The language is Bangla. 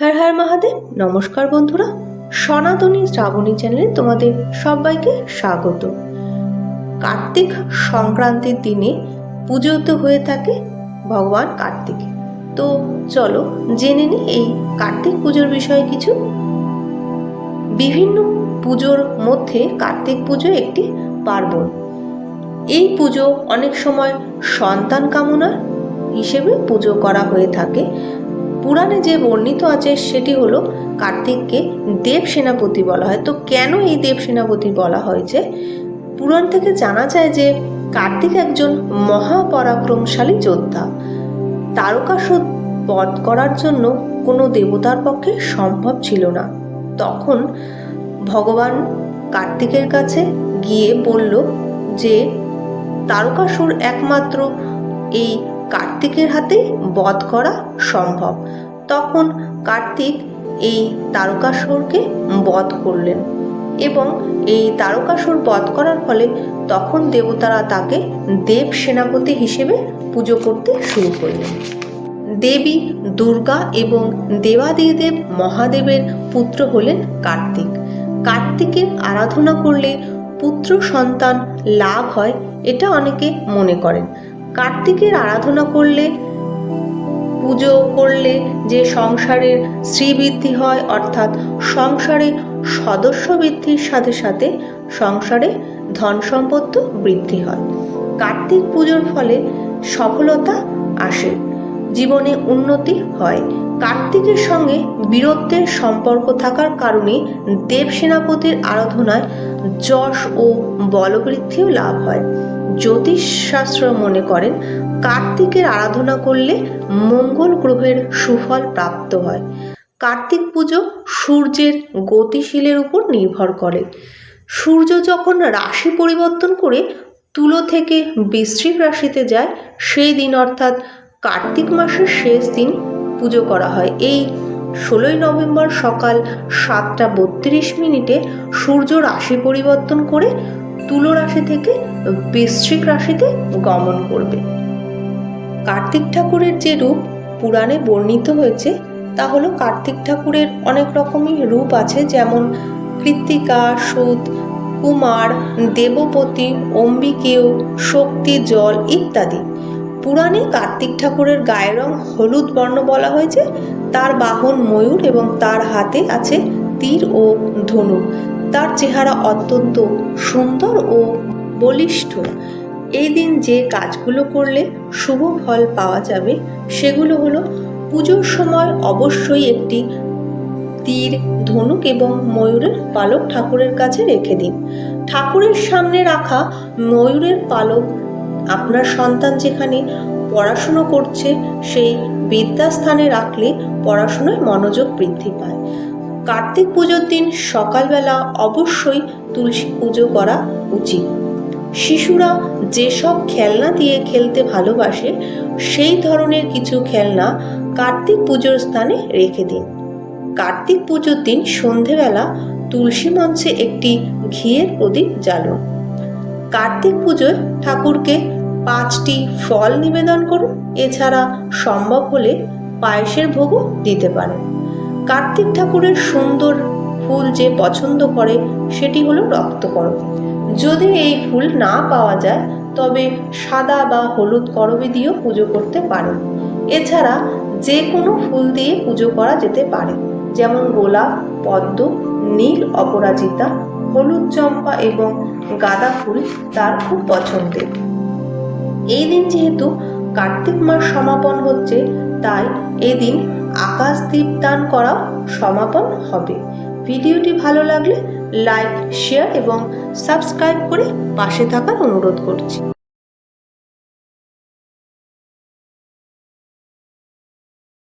হর হর মহাদেব, নমস্কার বন্ধুরা। সনাতনী শ্রাবণী চ্যানেলে তোমাদের সবাইকে স্বাগত। কার্তিক সংক্রান্তির দিনে পুজোতে হয়ে থাকে ভগবান কার্তিক। তো চলো জেনে নিই এই কার্তিক পুজোর বিষয়ে কিছু। বিভিন্ন পুজোর মধ্যে কার্তিক পুজো একটি পার্বণ। এই পুজো অনেক সময় সন্তান কামনা হিসেবে পুজো করা হয়ে থাকে। পুরাণে যে বর্ণিত আছে সেটি হলো কার্তিককে দেব সেনাপতি বলা হয়। তো কেন এই দেব সেনাপতি বলা হয়েছে পুরাণ থেকে জানা যায় যে কার্তিক একজন মহাপরাক্রমশালী যোদ্ধা। তারকাসুর বধ করার জন্য কোনো দেবতার পক্ষে সম্ভব ছিল না। তখন ভগবান কার্তিকের কাছে গিয়ে বলল যে, তারকাসুর একমাত্র এই কার্তিকের হাতে বধ করা সম্ভব। তখন কার্তিক এই তারকাসুরকে বধ করলেন এবং এই তারকাসুর বধ করার ফলে তখন দেবতারা তাকে দেব সেনাপতি হিসেবে পুজো করতে শুরু করলেন। দেবী দুর্গা এবং দেবাদিদেব মহাদেবের পুত্র হলেন কার্তিক। কার্তিকের আরাধনা করলে পুত্র সন্তান লাভ হয়, এটা অনেকে মনে করেন। কার্তিকের আরাধনা করলে, পুজো করলে যে সংসারের শ্রীবৃদ্ধি হয়, অর্থাৎ সংসারে সদস্য বৃদ্ধির সাথে সাথে সংসারে ধন সম্পদ বৃদ্ধি হয়। কার্তিক পুজোর ফলে সফলতা আসে, জীবনে উন্নতি হয়। কার্তিকের সঙ্গে বীরত্বের সম্পর্ক থাকার কারণে দেব সেনাপতির আরাধনায় যশ ও বলবৃদ্ধিও লাভ হয়। জ্যোতিষশাস্ত্র মনে করেন, কার্তিকের আরাধনা করলে মঙ্গল গ্রহের সুফল প্রাপ্ত হয়। কার্তিক পুজো সূর্যের গতিশীলের উপর নির্ভর করে। সূর্য যখন রাশি পরিবর্তন করে তুলো থেকে বৃশ্চিক রাশিতে যায়, সেই দিন অর্থাৎ কার্তিক মাসের শেষ দিন পুজো করা হয়। এই ষোলোই নভেম্বর সকাল সাতটা বত্রিশ মিনিটে সূর্য রাশি পরিবর্তন করে তুলো রাশি থেকে বৃশ্চিক রাশিতে গমন করবে। কার্তিক ঠাকুরের যে রূপ পুরাণে বর্ণিত হয়েছে, তা হলো কার্তিক ঠাকুরের অনেক রকমই রূপ আছে, যেমন কৃত্তিকা, সুদ, কুমার, দেবপতি, অম্বিকেয়, শক্তি, জল ইত্যাদি। পুরাণে কার্তিক ঠাকুরের গায়ের রং হলুদ বর্ণ বলা হয়েছে, তার বাহন ময়ূর এবং তার হাতে আছে তীর ও ধনুক। তার চেহারা অত্যন্ত সুন্দর ও বলিষ্ঠ। এই দিন যে কাজগুলো করলে শুভ ফল পাওয়া যাবে, সেগুলো হলো পুজোর সময় অবশ্যই একটি তীর, ধনুক এবং ময়ূরের পালক ঠাকুরের কাছে রেখে দিন। ঠাকুরের সামনে রাখা ময়ূরের পালক আপনার সন্তান যেখানে পড়াশুনো করছে, সেই বিদ্যাস্থানে রাখলে পড়াশোনায় মনোযোগ বৃদ্ধি পায়। কার্তিক পুজোর দিন সকালবেলা অবশ্যই তুলসী পুজো করা উচিত। শিশুরা যেসব খেলনা দিয়ে খেলতে ভালোবাসে, সেই ধরনের কিছু খেলনা কার্তিক পুজোর স্থানে রেখে দিন। কার্তিক পুজোর দিন সন্ধেবেলা তুলসী মঞ্চে একটি ঘিয়ের প্রদীপ জ্বালুন। কার্তিক পুজোয় ঠাকুরকে পাঁচটি ফল নিবেদন করুন। এছাড়া সম্ভব হলে পায়েসের ভোগও দিতে পারেন। কার্তিক ঠাকুরের সুন্দর ফুল যে পছন্দ করে, সেটি হলো রক্তকরবী যদি এই ফুল না পাওয়া যায়, তবে সাদা বা হলুদ করবী দিয়েও পুজো করতে পারেন এছাড়া যে কোনো ফুল দিয়ে পুজো করা যেতে পারে, যেমন গোলাপ, পদ্ম, নীল অপরাজিতা, হলুদ চম্পা এবং গাঁদা ফুল তার খুব পছন্দের। এই দিন যেহেতু কার্তিক মাস সমাপন হচ্ছে তাই এদিন আকাশ দীপ দান করাও সমাপন হবে। ভিডিওটি ভালো লাগলে লাইক, শেয়ার এবং সাবস্ক্রাইব করে পাশে থাকার অনুরোধ করছি।